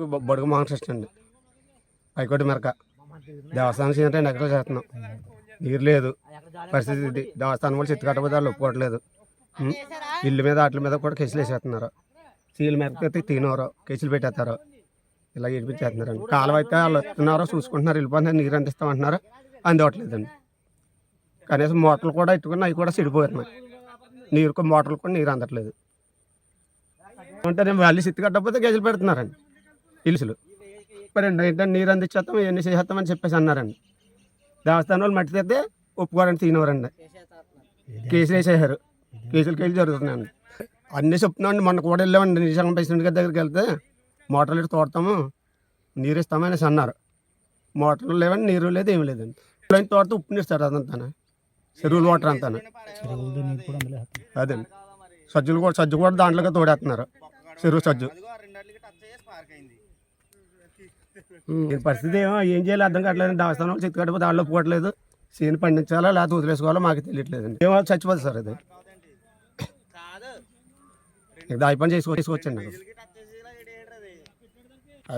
బొడుగు బడుగు మహాకృష్ణ అండి. పైకోటి మెరక. దేవస్థానం చేయడం ఎక్కడ చేస్తున్నాం. నీరు లేదు. పరిస్థితి ఇది. దేవస్థానం వాళ్ళు చెట్టు కట్టకపోతే వాళ్ళు ఒప్పుకోవట్లేదు. ఇల్లు మీద వాటి మీద కూడా కేసులు వేసేస్తున్నారు. సీల్ మెరక తినవరు కేసులు పెట్టేస్తారు. ఇలా ఏడిపించేస్తున్నారండి కాలువ అయితే వాళ్ళు వస్తున్నారో చూసుకుంటున్నారు. వెళ్ళిపోతున్నారు నీరు అందిస్తామంటున్నారు. అందివ్వట్లేదండి కనీసం మోటార్లు కూడా ఎట్టుకుని అవి కూడా చెడిపోతున్నాయి. నీరు మోటార్లు కూడా నీరు అందట్లేదు. అంటే నేను వాళ్ళు సిత్తి కట్టకపోతే గజలు పెడుతున్నారండి. ఇలుసులు. మరి ఏంటంటే నీరు అందించేస్తాం ఇవన్నీ చేసేస్తామని చెప్పేసి అన్నారండి. దేవస్థానం వాళ్ళు మట్టి తెస్తే ఒప్పుకోరండి తినవరండి కేసులు వేసేసారు కేసులు కేసులు జరుగుతున్నాయండి. అన్నీ చెప్తున్నామండి. మొన్న కూడా వెళ్ళామండి. నిజంగా ప్రెసిడెంట్ గారి దగ్గరికి వెళ్తే మోటార్లు ఇటు తోడతాము నీరు ఇస్తామనేసి అన్నారు. మోటార్లు లేవండి నీరు లేదు ఏమి లేదండి. ఇప్పుడు తోడితే ఉప్పు నీరు సార్ అదంతా చెరువుల వాటర్ అంతా. అదండి సజ్జలు కూడా సజ్జు కూడా దాంట్లోకి తోడేస్తున్నారు. చెరువు సజ్జు. పరిస్థితి ఏమో ఏం చేయాలి అర్థం కావట్లేదు దేవస్థానం చెత్త కట్టిపోతే వాళ్ళు ఒప్పుకోవట్లేదు సీన్ పండించాలా లేకపోతే వదిలేసుకోవాలో మాకు తెలియట్లేదండి. ఏమో చచ్చిపోతుంది సార్ ఇది. దాయి పని చేసుకో చేసుకోవచ్చండి.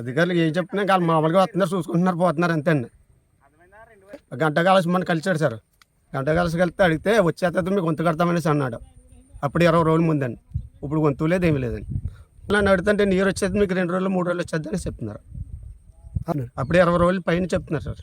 అధికారులు ఏం చెప్తున్నా వాళ్ళు మామూలుగా వస్తున్నారు చూసుకుంటున్నారు పోతున్నారు అంతే అండి గంట కాలసి మన కలిసాడు సార్. గంట కాలసి కలిస్తే అడిగితే వచ్చేస్తే మీకు గొంతు కడతామనేసి అన్నాడు. అప్పుడు ఇరవై రోజుల ముందండి. ఇప్పుడు గొంతు లేదు ఏమీ లేదండి. నన్ను అడుగుతుంటే నీరు వచ్చేది మీకు రెండు రోజులు మూడు రోజులు వచ్చేది అని చెప్తున్నారు. అప్పుడే అప్పుడు ఇరవై రోజులు పైన చెప్తున్నారు సార్.